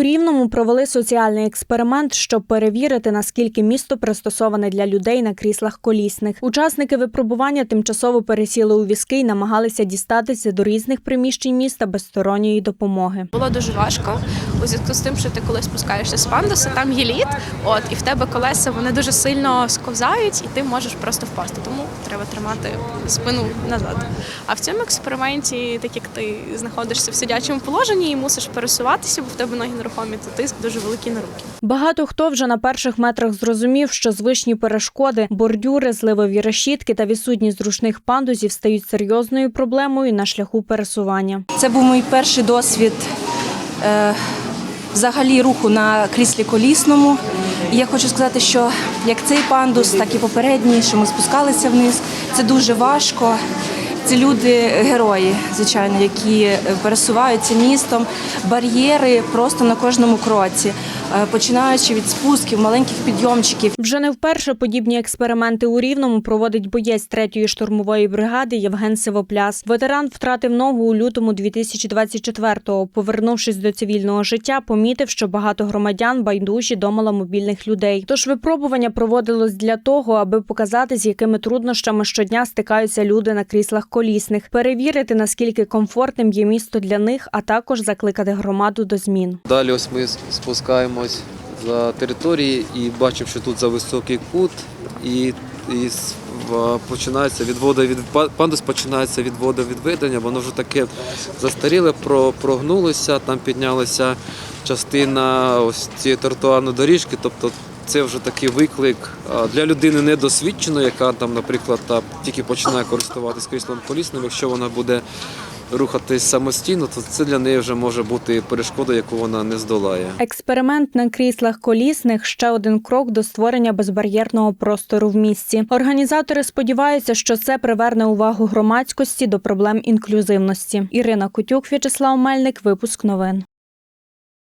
У Рівному провели соціальний експеримент, щоб перевірити, наскільки місто пристосоване для людей на кріслах колісних. Учасники випробування тимчасово пересіли у візки і намагалися дістатися до різних приміщень міста без сторонньої допомоги. Було дуже важко у зв'язку з тим, що ти коли спускаєшся з пандуса, там є лід, от і в тебе колеса вони дуже сильно сковзають, і ти можеш просто впасти. Тому треба тримати спину назад. А в цьому експерименті, так як ти знаходишся в сидячому положенні і мусиш пересуватися, бо в тебе ноги нерухомі, то тиск дуже великий на руки. Багато хто вже на перших метрах зрозумів, що звичні перешкоди, бордюри, зливові решітки та відсутність зручних пандусів стають серйозною проблемою на шляху пересування. Це був мій перший досвід е, взагалі руху на кріслі колісному. І я хочу сказати, що як цей пандус, так і попередній, що ми спускалися вниз, це дуже важко. Це люди герої, звичайно, які пересуваються містом. Бар'єри просто на кожному кроці, починаючи від спусків, маленьких підйомчиків. Вже не вперше подібні експерименти у Рівному проводить боєць третьої штурмової бригади Євген Сивопляс. Ветеран втратив ногу у лютому 2024-го. Повернувшись до цивільного життя, помітив, що багато громадян байдужі до маломобільних людей. Тож випробування проводилось для того, аби показати, з якими труднощами щодня стикаються люди на кріслах колісних, перевірити наскільки комфортним є місто для них, а також закликати громаду до змін. Далі ось ми спускаємось за території і бачимо, що тут за високий кут, і, і починається відвода від пандус починається від видання, воно вже таке застаріле, про, прогнулося, там піднялася частина ось цієї тротуарної доріжки. Тобто це вже такий виклик для людини недосвідченої, яка там, наприклад, та, тільки починає користуватись кріслом колісним. Якщо вона буде рухатись самостійно, то це для неї вже може бути перешкода, яку вона не здолає. Експеримент на кріслах колісних ще один крок до створення безбар'єрного простору в місті. Організатори сподіваються, що це приверне увагу громадськості до проблем інклюзивності. Ірина Кутюк, В'ячеслав Мельник, випуск новин.